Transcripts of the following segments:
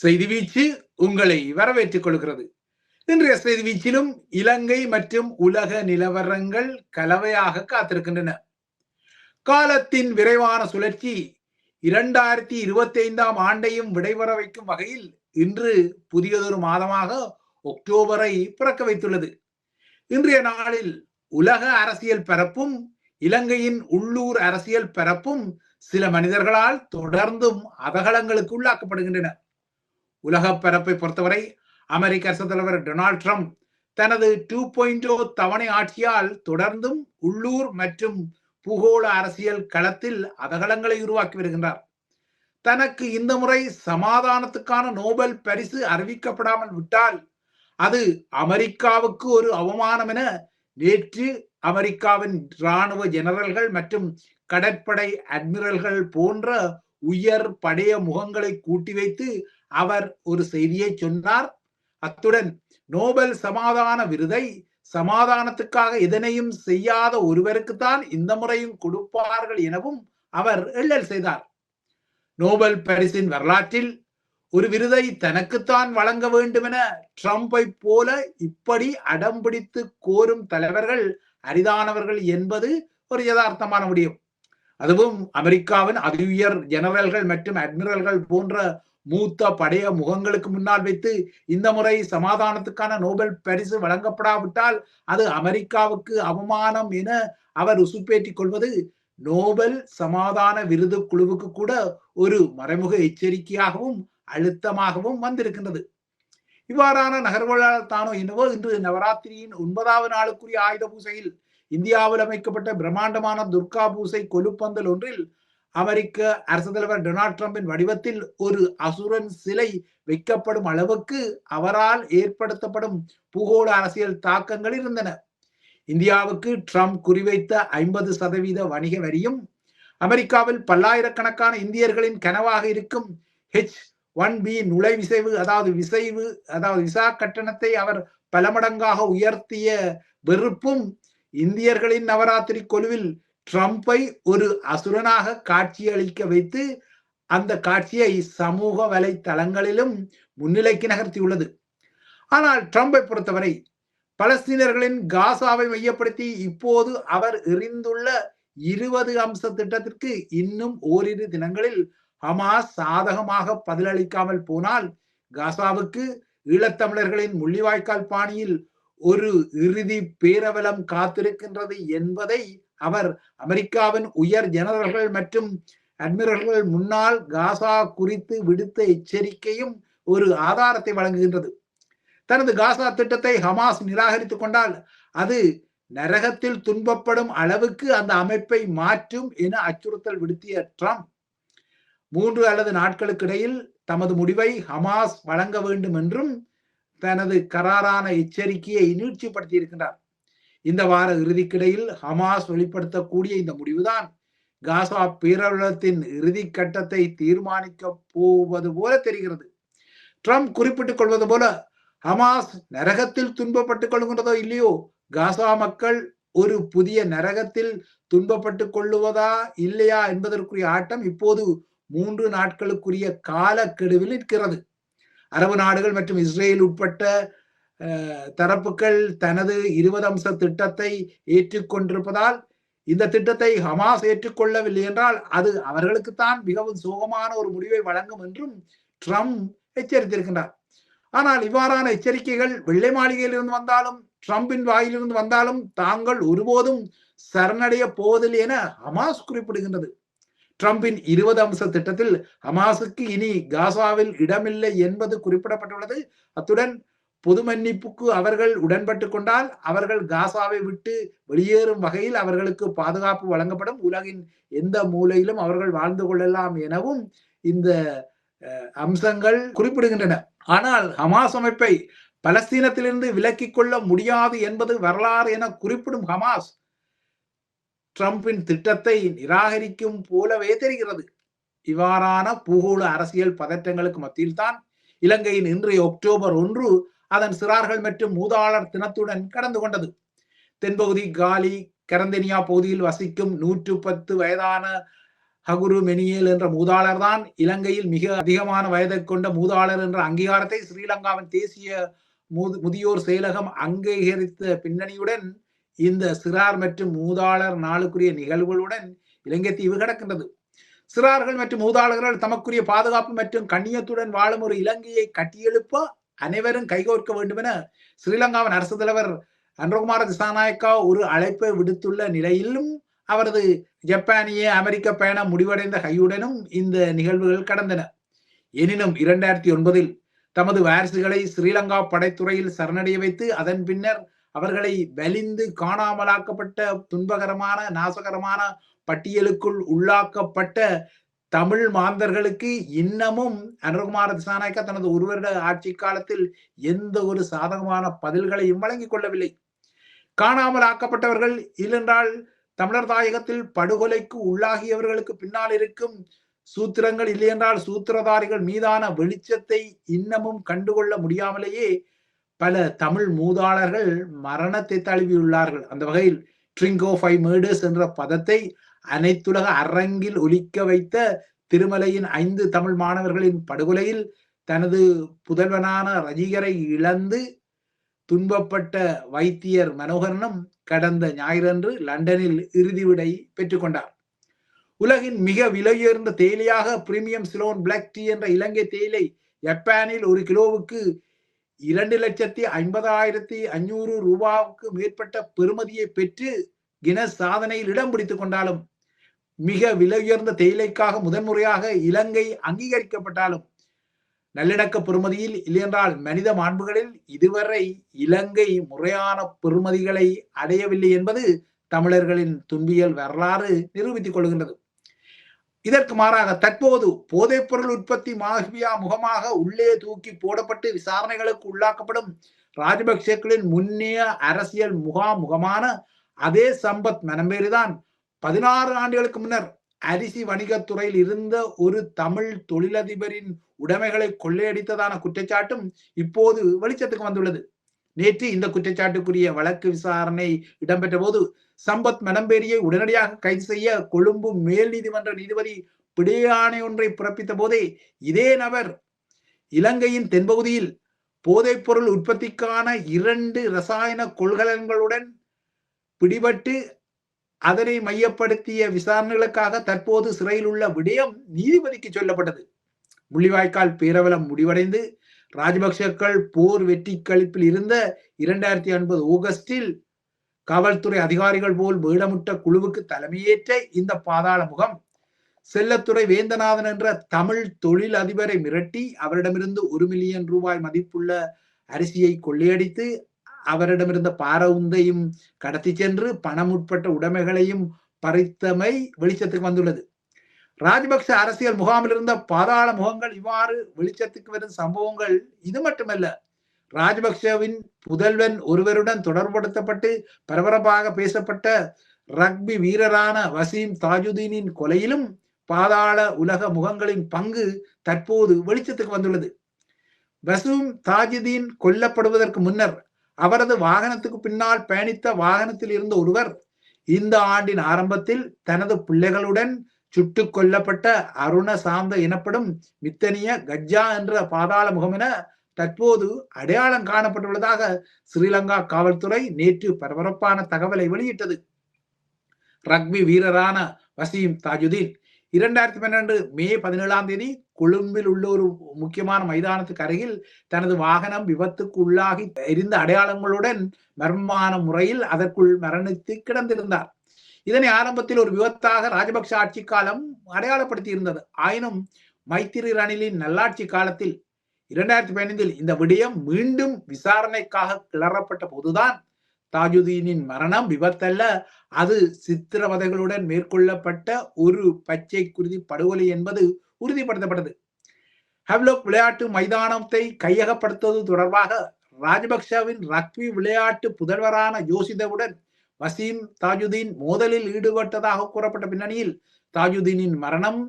செய்தி வீச்சு உங்களை வரவேற்றுக் கொள்கிறது. இன்றைய செய்தி வீச்சிலும் இலங்கை மற்றும் உலக நிலவரங்கள் கலவையாக காத்திருக்கின்றன. காலத்தின் விரைவான சுழற்சி இரண்டாயிரத்தி இருபத்தி ஐந்தாம் ஆண்டையும் விடைபெற வைக்கும் வகையில் இன்று புதியதொரு மாதமாக ஒக்டோபரை பிறக்க வைத்துள்ளது. இன்றைய நாளில் உலக அரசியல் பரப்பும் இலங்கையின் உள்ளூர் அரசியல் பரப்பும் சில மனிதர்களால் தொடர்ந்தும் அவகலங்களுக்கு உள்ளாக்கப்படுகின்றன. உலக பரப்பை பொறுத்தவரை அமெரிக்க அரசு தலைவர் டொனால்ட் ட்ரம்ப் தனது டூ பாயிண்ட் ஓ தவணை ஆட்சியால் தொடர்ந்தும் உள்ளூர் மற்றும் பூகோள அரசியல் களத்தில் அதகலங்களை உருவாக்கி வருகின்றார். தனக்கு இந்த முறை சமாதானத்துக்கான நோபல் பரிசு அறிவிக்கப்படாமல் விட்டால் அது அமெரிக்காவுக்கு ஒரு அவமானம் என நேற்று அமெரிக்காவின் இராணுவ ஜெனரல்கள் மற்றும் கடற்படை அட்மிரல்கள் போன்ற உயர் படைய முகங்களை கூட்டி வைத்து அவர் ஒரு செய்தியை சொன்னார். அத்துடன் நோபல் சமாதான விருதை சமாதானத்துக்காக எதனையும் செய்யாத ஒருவருக்குத்தான் இந்த முறையும் கொடுப்பார்கள் எனவும் அவர் எள்ளல் செய்தார். நோபல் பரிசின் வரலாற்றில் ஒரு விருதை தனக்குத்தான் வழங்க வேண்டும் என ட்ரம்பை போல இப்படி அடம்பிடித்து கோரும் தலைவர்கள் அரிதானவர்கள் என்பது ஒரு யதார்த்தமான முடியும். அதுவும் அமெரிக்காவின் அதி உயர் ஜெனரல்கள் மற்றும் அட்மிரல்கள் போன்ற மூத்த படைய முகங்களுக்கு முன்னால் வைத்து இந்த முறை சமாதானத்துக்கான நோபல் பரிசு வழங்கப்படாவிட்டால் அது அமெரிக்காவுக்கு அவமானம் என அவர் உசுப்பேற்றிக் கொள்வது நோபல் சமாதான விருது குழுவுக்கு கூட ஒரு மறைமுக எச்சரிக்கையாகவும் அழுத்தமாகவும் வந்திருக்கின்றது. இவ்வாறான நகர்வுகளால் தானோ என்னவோ இன்று நவராத்திரியின் ஒன்பதாவது நாளுக்குரிய ஆயுத பூசையில் இந்தியாவில் அமைக்கப்பட்ட பிரம்மாண்டமான துர்கா பூசை கொலுப்பந்தல் ஒன்றில் அமெரிக்க அரசு தலைவர் டொனால்ட் ட்ரம்பின் வடிவத்தில் ஒரு அசுரன் சிலை வைக்கப்படும் அளவுக்கு அவரால் ஏற்படுத்தப்படும் பூகோள அரசியல் தாக்கங்கள் இருந்தன. இந்தியாவுக்கு ட்ரம்ப் குறிவைத்த ஐம்பது சதவீத வணிக வரியும் அமெரிக்காவில் பல்லாயிரக்கணக்கான இந்தியர்களின் கனவாக இருக்கும் ஹெச் ஒன் பி நுழைவிசைவு அதாவது விசைவு அதாவது விசா கட்டணத்தை அவர் பல மடங்காக உயர்த்திய வெறுப்பும் இந்தியர்களின் நவராத்திரி கொலுவில் ட்ரம்பை ஒரு அசுரனாக காட்சியளிக்க வைத்து அந்த காட்சியை சமூக வலைத்தளங்களிலும் முன்னிலைக்கு நகர்த்தியுள்ளது. ஆனால் ட்ரம்பை பொறுத்தவரை பலஸ்தீனர்களின் காசாவை மையப்படுத்தி இப்போது அவர் எறிந்துள்ள இருபது அம்ச திட்டத்திற்கு இன்னும் ஓரிரு தினங்களில் ஹமாஸ் சாதகமாக பதிலளிக்காமல் போனால் காசாவுக்கு ஈழத்தமிழர்களின் முள்ளிவாய்க்கால் பாணியில் ஒரு இறுதி பேரவலம் காத்திருக்கின்றது என்பதை அவர் அமெரிக்காவின் உயர் ஜெனரல்கள் மற்றும் அட்மிரல்கள் முன்னால் காசா குறித்து விடுத்த எச்சரிக்கையும் ஒரு ஆதாரத்தை வழங்குகின்றது. தனது காசா திட்டத்தை ஹமாஸ் நிராகரித்துக் கொண்டால் அது நரகத்தில் துன்பப்படும் அளவுக்கு அந்த அமைப்பை மாற்றும் என அச்சுறுத்தல் விடுத்திய ட்ரம்ப். மூன்று அல்லது நாட்களுக்கு இடையில் தமது முடிவை ஹமாஸ் வழங்க வேண்டும் என்றும் தனது கராரான எச்சரிக்கையை நீட்சிப்படுத்தியிருக்கின்றார் இந்த வார இறுதிக்கிடையில் ஹமாஸ் வெளிப்படுத்தக்கூடிய இந்த முடிவுதான் காசா பேரவலத்தின் இறுதி கட்டத்தை தீர்மானிக்க போவது போல தெரிகிறது. ட்ரம்ப் குறிப்பிட்டுக் கொள்வது போல ஹமாஸ் நரகத்தில் துன்பப்பட்டுக் கொள்கின்றதோ இல்லையோ காசா மக்கள் ஒரு புதிய நரகத்தில் துன்பப்பட்டுக் கொள்ளுவதா இல்லையா என்பதற்குரிய ஆட்டம் இப்போது மூன்று நாட்களுக்குரிய காலக்கெடுவில் நிற்கிறது. அரபு நாடுகள் மற்றும் இஸ்ரேல் உட்பட்ட தரப்புகள் தனது இருபது அம்ச திட்டத்தை ஏற்றுக்கொண்டிருப்பதால் இந்த திட்டத்தை ஹமாஸ் ஏற்றுக்கொள்ளவில்லை என்றால் அது அவர்களுக்குத்தான் மிகவும் சோகமான ஒரு முடிவை வழங்கும் என்றும் ட்ரம்ப் எச்சரித்திருக்கின்றார். ஆனால் இவ்வாறான எச்சரிக்கைகள் வெள்ளை மாளிகையிலிருந்து வந்தாலும் ட்ரம்பின் வாயிலிருந்து வந்தாலும் தாங்கள் ஒருபோதும் சரணடைய போவதில்லை என ஹமாஸ் குறிப்பிடுகின்றது. ட்ரம்பின் இருபது அம்ச திட்டத்தில் ஹமாஸுக்கு இனி காசாவில் இடமில்லை என்பது குறிப்பிடப்பட்டுள்ளது. அத்துடன் பொது மன்னிப்புக்கு அவர்கள் உடன்பட்டு கொண்டால் அவர்கள் காசாவை விட்டு வெளியேறும் வகையில் அவர்களுக்கு பாதுகாப்பு வழங்கப்படும். உலகின் எந்த மூலையிலும் அவர்கள் வாழ்ந்து கொள்ளலாம் எனவும் இந்த அம்சங்கள் குறிப்பிடுகின்றன. ஆனால் ஹமாஸ் அமைப்பை பலஸ்தீனத்திலிருந்து விலக்கிக் கொள்ள முடியாது என்பது வரலாறு என குறிப்பிடும் ஹமாஸ் ட்ரம்பின் திட்டத்தை நிராகரிக்கும் போலவே தெரிகிறது. இவ்வாறான பூகோள அரசியல் பதற்றங்களுக்கு மத்தியில் தான் இலங்கையின் இன்றைய அக்டோபர் ஒன்று அதன் சிறார்கள் மற்றும் மூதாளர் தினத்துடன் கடந்து கொண்டது. தென்பகுதி காலி கரந்தனியா பகுதியில் வசிக்கும் நூற்று பத்து வயதான ஹகுரு மெனியேல் என்ற மூதாளர் தான் இலங்கையில் மிக அதிகமான வயதை கொண்ட மூதாளர் என்ற அங்கீகாரத்தை ஸ்ரீலங்காவின் தேசிய முதியோர் செயலகம் அங்கீகரித்த பின்னணியுடன் இந்த சிறார் மற்றும் மூதாளர் நாளுக்குரிய நிகழ்வுகளுடன் இலங்கை தீவு கிடக்கின்றது. சிறார்கள் மற்றும் மூதாளர்கள் தமக்குரிய பாதுகாப்பு மற்றும் கண்ணியத்துடன் வாழும் ஒரு இலங்கையை கட்டியெழுப்ப அனைவரும் கைகோர்க்க வேண்டும் என ஸ்ரீலங்காவின் அரசு தலைவர் அன்றகுமார திசாநாயக்கா ஒரு அழைப்பை விடுத்துள்ள நிலையிலும் அவரது ஜப்பானிய அமெரிக்க பயணம் முடிவடைந்த கையுடனும் இந்த நிகழ்வுகள் கடந்தன. எனினும் இரண்டாயிரத்தி ஒன்பதில் தமது வாரிசுகளை ஸ்ரீலங்கா படைத்துறையில் சரணடைய வைத்து அதன் பின்னர் அவர்களை வலிந்து காணாமலாக்கப்பட்ட துன்பகரமான நாசகரமான பட்டியலுக்குள் உள்ளாக்கப்பட்ட தமிழ் மாந்தர்களுக்கு இன்னமும் அனுகுமார திசாநாயக்கா தனது ஒரு வருட ஆட்சி காலத்தில் எந்த ஒரு சாதகமான பதில்களையும் வழங்கிக் கொள்ளவில்லை. காணாமல் ஆக்கப்பட்டவர்கள் இல்லென்றால் தமிழர் தாயகத்தில் படுகொலைக்கு உள்ளாகியவர்களுக்கு பின்னால் இருக்கும் சூத்திரங்கள் இல்லையென்றால் சூத்திரதாரிகள் மீதான வெளிச்சத்தை இன்னமும் கண்டுகொள்ள முடியாமலேயே பல தமிழ் மூதாளர்கள் மரணத்தை தழுவியுள்ளார்கள். அந்த வகையில் ட்ரிங்கோ ஃபைவ் மேர்டர்ஸ் என்ற பதத்தை அனைத்துலக அரங்கில் ஒலிக்க வைத்த திருமலையின் ஐந்து தமிழ் மாணவர்களின் படுகொலையில் தனது புதல்வனான ரஜிகரை இழந்து துன்பப்பட்ட வைத்தியர் மனோகரனும் கடந்த ஞாயிறன்று லண்டனில் இறுதி விடை பெற்றுக்கொண்டார் உலகின் மிக விலையுயர்ந்த தேயிலையாக பிரீமியம் சிலோன் பிளாக் டீ என்ற இலங்கை தேயிலை ஜப்பானில் ஒரு கிலோவுக்கு இரண்டு லட்சத்தி ஐம்பதாயிரத்தி அஞ்சூறு ரூபாவுக்கு மேற்பட்ட பெறுமதியை பெற்று கினஸ் சாதனையில் இடம் பிடித்துக் கொண்டாலும் மிக விலையுயர்ந்த தேயிலைக்காக முதன்முறையாக இலங்கை அங்கீகரிக்கப்பட்டாலும் நல்லிணக்க பெறுமதியில் இல்லையென்றால் மனித மாண்புகளில் இதுவரை இலங்கை முறையான பெறுமதிகளை அடையவில்லை என்பது தமிழர்களின் துன்பியல் வரலாறு நிரூபித்துக் கொள்கின்றது. இதற்கு மாறாக தற்போது போதைப்பொருள் உற்பத்தி மாஃபியா முகமாக உள்ளே தூக்கி போடப்பட்டு விசாரணைகளுக்கு உள்ளாக்கப்படும் ராஜபக்சேக்களின் முன்னைய அரசியல் முகாமுகமான அதே சம்பத் மனம்பேறுதான் பதினாறு ஆண்டுகளுக்கு முன்னர் அரிசி வணிகத்துறையில் இருந்த ஒரு தமிழ் தொழிலதிபரின் உடைமைகளை கொள்ளையடித்ததான குற்றச்சாட்டும் இப்போது வெளிச்சத்துக்கு வந்துள்ளது. நேற்று இந்த குற்றச்சாட்டுக்குரிய வழக்கு விசாரணை இடம்பெற்ற போது சம்பத் மெனம்பேரியை உடனடியாக கைது செய்ய கொழும்பு மேல் நீதிமன்ற நீதிபதி பிடியாணை ஒன்றை பிறப்பித்த போதே இதே நபர் இலங்கையின் தென்பகுதியில் போதைப்பொருள் உற்பத்திக்கான இரண்டு ரசாயன கொள்கலன்களுடன் பிடிபட்டு அதனை மையப்படுத்திய விசாரணைகளுக்காக தற்போது சிறையில் உள்ள விடயம் நீதிபதிக்கு சொல்லப்பட்டது. முள்ளிவாய்க்கால் பேரவலம் முடிவடைந்து ராஜபக்சக்கள் போர் வெற்றி கழிப்பில் இருந்த இரண்டாயிரத்தி ஒன்பது ஆகஸ்டில் காவல்துறை அதிகாரிகள் போல் வேடமுட்ட குழுவுக்கு தலைமையேற்ற இந்த பாதாள முகம் செல்லத்துறை வேந்தநாதன் என்ற தமிழ் தொழில் அதிபரை மிரட்டி அவரிடமிருந்து ஒரு மில்லியன் ரூபாய் மதிப்புள்ள அரிசியை கொள்ளையடித்து அவரிடமிருந்த பாரவுந்தையும் கடத்தி சென்று பணம் உட்பட்ட உடைமைகளையும் பறித்தமை வெளிச்சத்துக்கு வந்துள்ளது. ராஜபக்ச அரசியல் முகாமில் இருந்த பாதாள முகங்கள் இவ்வாறு வெளிச்சத்துக்கு வரும் சம்பவங்கள் இது மட்டுமல்ல ராஜபக்சவின் புதல்வன் ஒருவருடன் தொடர்படுத்தப்பட்டு பரபரப்பாக பேசப்பட்ட ரக்பி வீரரான வசீம் தாஜுதீனின் கொலையிலும் பாதாள உலக முகங்களின் பங்கு தற்போது வெளிச்சத்துக்கு வந்துள்ளது. வசூம் தாஜுதீன் கொல்லப்படுவதற்கு முன்னர் அவரது வாகனத்துக்கு பின்னால் பயணித்த வாகனத்தில் இருந்த ஒருவர் இந்த ஆண்டின் ஆரம்பத்தில் தனது பிள்ளைகளுடன் சுட்டு கொல்லப்பட்ட அருண சாந்த எனப்படும் மித்தனிய கஜ்ஜா என்ற பாதாள முகம் என தற்போது அடையாளம் காணப்பட்டுள்ளதாக ஸ்ரீலங்கா காவல்துறை நேற்று பரபரப்பான தகவலை வெளியிட்டது. ரக்பி வீரரான வசீம் தாஜுதீன் இரண்டாயிரத்தி பன்னெண்டு மே பதினேழாம் தேதி கொழும்பில் உள்ள ஒரு முக்கியமான மைதானத்துக்கு அருகில் தனது வாகனம் விபத்துக்கு உள்ளாகி எரிந்த அடையாளங்களுடன் மர்மமான முறையில் அதற்குள் மரணித்து கிடந்திருந்தார். இதனை ஆரம்பத்தில் ஒரு விபத்தாக ராஜபக்ஷ ஆட்சி காலம் அடையாளப்படுத்தி இருந்தது ஆயினும் மைத்திரி ரணிலின் நல்லாட்சி காலத்தில் இரண்டாயிரத்தி பதினைந்தில் இந்த விடயம் மீண்டும் விசாரணைக்காக கிளறப்பட்ட போதுதான் தாஜுதீனின் மரணம் விபத்தல்ல அது சித்திரவதைகளுடன் மேற்கொள்ளப்பட்ட ஒரு பச்சை குருதி படுகொலை என்பது உறுதிப்படுத்தப்பட்டது. ஹெவ்லோக் விளையாட்டு மைதானத்தை கையகப்படுத்துவது தொடர்பாக ராஜபக்சவின் ரக்பி விளையாட்டு புதல்வரான யோசிதவுடன் வசீம் தாஜுதீன் மோதலில் ஈடுபட்டதாக கூறப்பட்ட பின்னணியில் தாஜுதீனின் மரணம்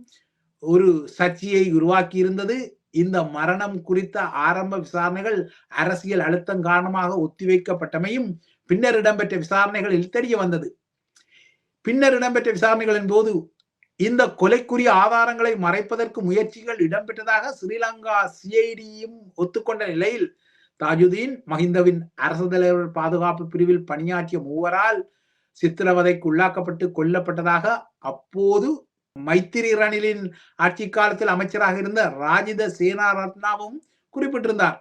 ஒரு சர்ச்சையை உருவாக்கி இருந்தது இந்த மரணம் குறித்த ஆரம்ப விசாரணைகள் அரசியல் அழுத்தம் காரணமாக ஒத்திவைக்கப்பட்டமையும் பின்னர் இடம்பெற்ற விசாரணைகளில் தெரிய வந்தது. பின்னர் இடம்பெற்ற விசாரணைகளின் போது இந்த கொலைக்குரிய ஆதாரங்களை மறைப்பதற்கு முயற்சிகள் இடம்பெற்றதாக ஸ்ரீலங்கா சிஐடியும் ஒத்துக்கொண்ட நிலையில் தாஜுதீன் மஹிந்தவின் அரசு தலைவர் பாதுகாப்பு பிரிவில் பணியாற்றிய மூவரால் சித்திரவதைக்கு உள்ளாக்கப்பட்டு கொல்லப்பட்டதாக அப்போது மைத்திரி ரணிலின் ஆட்சி காலத்தில் அமைச்சராக இருந்த ராஜித சேனா ரத்னாவும் குறிப்பிட்டிருந்தார்.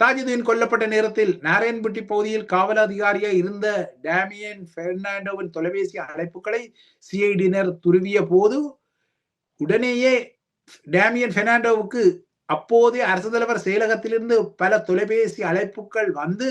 தாஜுதீன் கொல்லப்பட்ட நேரத்தில் நாராயண்பட்டி பகுதியில் காவல் அதிகாரியாக இருந்த டேமியன் பெர்னாண்டோவின் தொலைபேசி அழைப்புகளை சிஐடியினர் துருவிய போது உடனேயே டேமியன் பெர்னாண்டோவுக்கு அப்போதே அரசு தலைவர் செயலகத்திலிருந்து பல தொலைபேசி அழைப்புகள் வந்து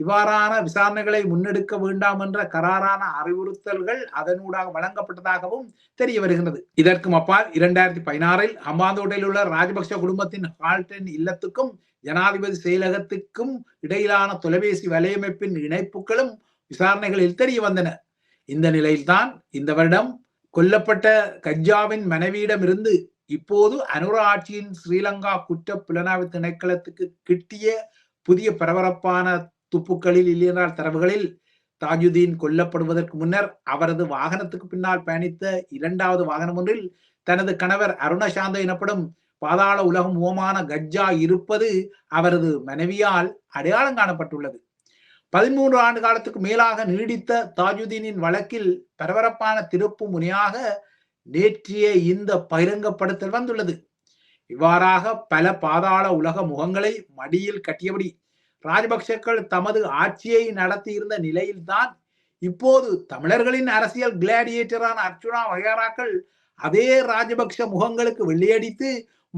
இவ்வாறான விசாரணைகளை முன்னெடுக்க வேண்டாம் என்ற கராரான அறிவுறுத்தல்கள் அதனூடாக வழங்கப்பட்டதாகவும் தெரிய வருகிறது இதற்கும் அப்பால் இரண்டாயிரத்தி பதினாறில் ஹம்பாந்தோட்டையில் உள்ள ராஜபக்ச குடும்பத்தின் ஹால்டன் இல்லத்துக்கும் ஜனாதிபதி செயலகத்துக்கும் இடையிலான தொலைபேசி வலையமைப்பின் இணைப்புகளும் விசாரணைகளில் தெரிய வந்தன. இந்த நிலையில்தான் இந்த வருடம் கொல்லப்பட்ட கஜாவின் மனைவியிடமிருந்து இப்போது அனுர ஆட்சியின் ஸ்ரீலங்கா குற்ற புலனாய்வு திணைக்களத்துக்கு கிட்டிய புதிய பரபரப்பான துப்புக்களில் இல்லையென்றால் தரவுகளில் தாஜுதீன் கொல்லப்படுவதற்கு முன்னர் அவரது வாகனத்துக்கு பின்னால் பயணித்த இரண்டாவது வாகனம் ஒன்றில் தனது கணவர் அருணசாந்த எனப்படும் பாதாள உலகம் ஓமான கஜ்ஜா இருப்பது அவரது மனைவியால் அடையாளம் காணப்பட்டுள்ளது. பதிமூன்று ஆண்டு காலத்துக்கு மேலாக நீடித்த தாஜுதீனின் வழக்கில் பரபரப்பான திருப்பு முனையாக நேற்றைய இந்த பகிரங்கப்படுத்தல் வந்துள்ளது. இவ்வாறாக பல பாதாள உலக முகங்களை மடியில் கட்டியபடி ராஜபக்சக்கள் தமது ஆட்சியை நடத்தியிருந்த நிலையில்தான் இப்போது தமிழர்களின் அரசியல் கிளாடியேட்டரான அர்ச்சுனா வகையாராக்கள் அதே ராஜபக்ஷ முகங்களுக்கு வெள்ளையடித்து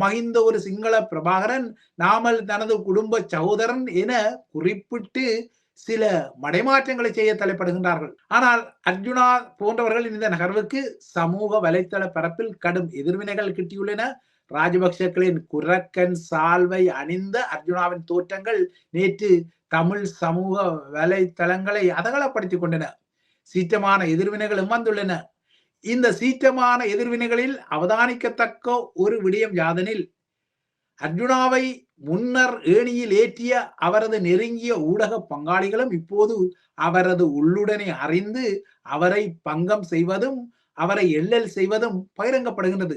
மகிந்த ஒரு சிங்கள பிரபாகரன் நாமல் தனது குடும்ப சகோதரன் என குறிப்பிட்டு சில மடைமாற்றங்களை செய்ய தலைப்படுகின்றார்கள். ஆனால் அர்ஜுனா போன்றவர்கள் இந்த நகர்வுக்கு சமூக வலைத்தள பரப்பில் கடும் எதிர்வினைகள் கிட்டியுள்ளன. ராஜபக்சக்களின் குரக்கன் சால்வை அணிந்த அர்ஜுனாவின் தோற்றங்கள் நேற்று தமிழ் சமூக வலைத்தளங்களை அதகலப்படுத்திக் கொண்டன. சீற்றமான எதிர்வினைகளும் வந்துள்ளன. இந்த சீற்றமான எதிர்வினைகளில் அவதானிக்கத்தக்க ஒரு விடயம் யாதனில் அர்ஜுனாவை முன்னர் ஏணியில் ஏற்றிய அவரது நெருங்கிய ஊடக பங்காளிகளும் இப்போது அவரது உள்ளுடனே அறிந்து அவரை பங்கம் செய்வதும் அவரை எள்ளல் செய்வதும் பகிரங்கப்படுகின்றது.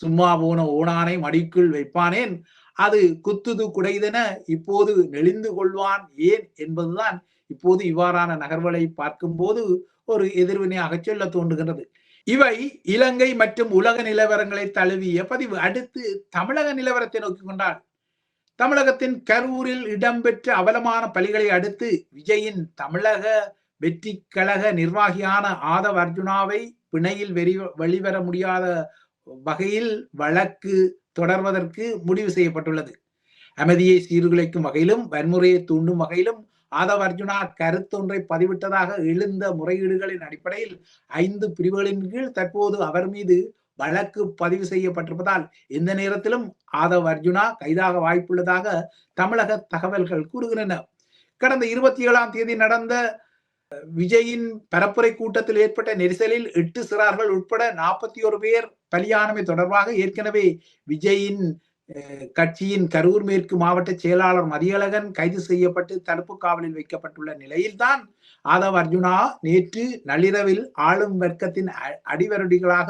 சும்மா போன ஓனானை மடிக்குள் வைப்பானேன் அது குத்துது குடைதென இப்போது நெளிந்து கொள்வான் ஏன் என்பதுதான் இப்போது இவ்வாறான நகர்வுகளை பார்க்கும்போது ஒரு எதிர்வினையாக சொல்ல தோன்றுகின்றது. இவை இலங்கை மற்றும் உலக நிலவரங்களை தழுவிய பதிவு. அடுத்து தமிழக நிலவரத்தை நோக்கி கொண்டால் தமிழகத்தின் கரூரில் இடம்பெற்ற அவலமான பலிகளை அடுத்து விஜயின் தமிழக வெற்றி கழக நிர்வாகியான ஆதவ் அர்ஜுனாவை பிணையில் வெறி வெளிவர முடியாத வகையில் வழக்கு தொடர்வதற்கு முடிவு செய்யப்பட்டுள்ளது. அமைதியை சீர்குலைக்கும் வகையிலும் வன்முறையை தூண்டும் வகையிலும் ஆதவர்ஜுனா கருத்தொன்றை பதிவிட்டதாக எழுந்த முறையீடுகளின் அடிப்படையில் ஐந்து பிரிவுகளின் கீழ் தற்போது அவர் மீது வழக்கு பதிவு செய்யப்பட்டிருப்பதால் எந்த நேரத்திலும் ஆதவ் அர்ஜுனா கைதாக வாய்ப்புள்ளதாக தமிழக தகவல்கள் கூறுகின்றன. கடந்த இருபத்தி ஏழாம் தேதி நடந்த விஜயின் பரப்புரை கூட்டத்தில் ஏற்பட்ட நெரிசலில் எட்டு சிறார்கள் உட்பட நாற்பத்தி ஒரு பேர் பலியானமை தொடர்பாக ஏற்கனவே விஜயின் கட்சியின் கரூர் மேற்கு மாவட்ட செயலாளர் மதியழகன் கைது செய்யப்பட்டு தடுப்பு காவலில் வைக்கப்பட்டுள்ள நிலையில்தான் ஆதவ் அர்ஜுனா நேற்று நள்ளிரவில் ஆளும் வர்க்கத்தின் அடிவருடிகளாக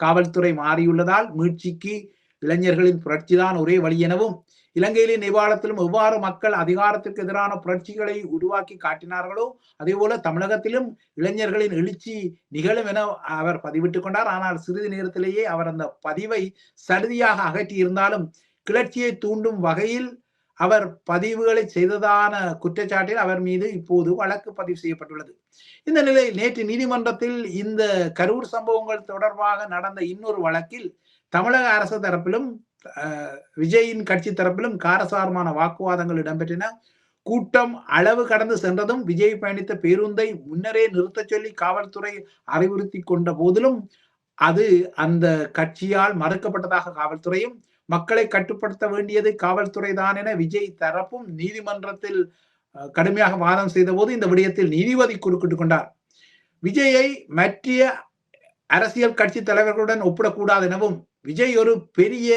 காவல்துறை மாறியுள்ளதால் மீட்சிக்கு இளைஞர்களின் புரட்சிதான் ஒரே வழி எனவும் இலங்கையிலும் நேபாளத்திலும் எவ்வாறு மக்கள் அதிகாரத்திற்கு எதிரான புரட்சிகளை உருவாக்கி காட்டினார்களோ அதே போல தமிழகத்திலும் இளைஞர்களின் எழுச்சி நிகழும் என அவர் பதிவிட்டுக் கொண்டார். ஆனால் சிறிது நேரத்திலேயே அவர் அந்த பதிவை சடுதியாக அகற்றி இருந்தாலும் கிளர்ச்சியை தூண்டும் வகையில் அவர் பதிவுகளை செய்ததான குற்றச்சாட்டில் அவர் மீது இப்போது வழக்கு பதிவு செய்யப்பட்டுள்ளது. இந்த நிலையில் நேற்று நீதிமன்றத்தில் இந்த கரூர் சம்பவங்கள் தொடர்பாக நடந்த இன்னொரு வழக்கில் தமிழக அரசு தரப்பிலும் விஜயின் கட்சி தரப்பிலும் காரசாரமான வாக்குவாதங்கள் இடம்பெற்றன. கூட்டம் அளவு கடந்து சென்றதும் விஜய் பயணித்த பேருந்தை முன்னரே நிறுத்தச் சொல்லி காவல்துறை அறிவுறுத்தி கொண்ட போதிலும் அது அந்த கட்சியால் மறுக்கப்பட்டதாக காவல்துறையும் மக்களை கட்டுப்படுத்த வேண்டியது காவல்துறை தான் என விஜய் தரப்பும் நீதிமன்றத்தில் கடுமையாக வாதம் செய்த போது இந்த விடயத்தில் நீதிபதி குறுக்கிட்டு கொண்டார். விஜயை மற்றிய அரசியல் கட்சி தலைவர்களுடன் ஒப்பிடக்கூடாது எனவும் விஜய் ஒரு பெரிய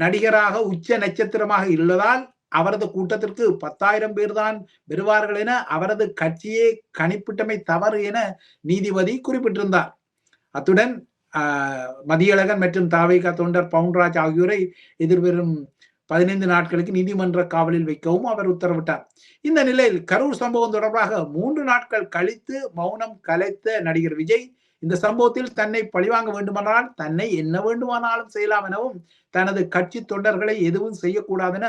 நடிகராக உச்ச நட்சத்திரமாக உள்ளதால் அவரது கூட்டத்திற்கு பத்தாயிரம் பேர் தான் பெறுவார்கள் என அவரது கட்சியே கணிப்பிட்டமை தவறு என நீதிபதி குறிப்பிட்டிருந்தார். அத்துடன் மதியழகன் மற்றும் தாவேகா தொண்டர் பவுன்ராஜ் ஆகியோரை எதிர்வரும் பதினைந்து நாட்களுக்கு நீதிமன்ற காவலில் வைக்கவும் அவர் உத்தரவிட்டார். இந்த நிலையில் கரூர் சம்பவம் தொடர்பாக மூன்று நாட்கள் கழித்து மௌனம் கலைத்த நடிகர் விஜய் இந்த சம்பவத்தில் தன்னை பழிவாங்க வேண்டுமானால் தன்னை என்ன வேண்டுமானாலும் செய்யலாம் எனவும் தனது கட்சி தொண்டர்களை எதுவும் செய்யக்கூடாதென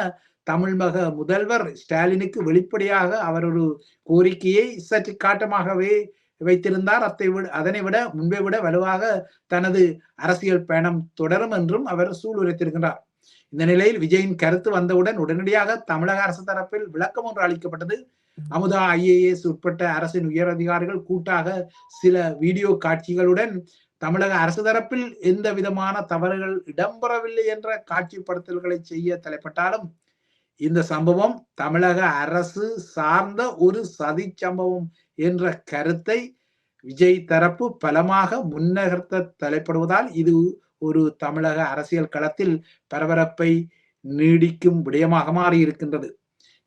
தமிழ்மக முதல்வர் ஸ்டாலினுக்கு வெளிப்படையாக அவர் ஒரு கோரிக்கையை சற்று காட்டமாகவே வைத்திருந்தார். அதை விட அதனை விட முன்பை விட வலுவாக தனது அரசியல் பயணம் தொடரும் என்றும் அவர் சூளுரைத்திருக்கிறார் இந்த நிலையில் விஜயின் கருத்து வந்தவுடன் உடனடியாக தமிழக அரசு தரப்பில் விளக்கம் ஒன்று அளிக்கப்பட்டது. அமுதா ஐஏஎஸ் உட்பட்ட அரசின் உயர் அதிகாரிகள் கூட்டாக சில வீடியோ காட்சிகளுடன் தமிழக அரசு தரப்பில் எந்த விதமான தவறுகள் இடம்பெறவில்லை என்ற காட்சிப்படுத்தல்களை செய்ய தலைப்பட்டாலும் இந்த சம்பவம் தமிழக அரசு சார்ந்த ஒரு சதி சம்பவம் என்ற கருத்தை விஜய் தரப்பு பலமாக முன்னகர்த்த தலைப்படுவதால் இது ஒரு தமிழக அரசியல் களத்தில் பரபரப்பை நீடிக்கும் விடயமாக மாறி இருக்கின்றது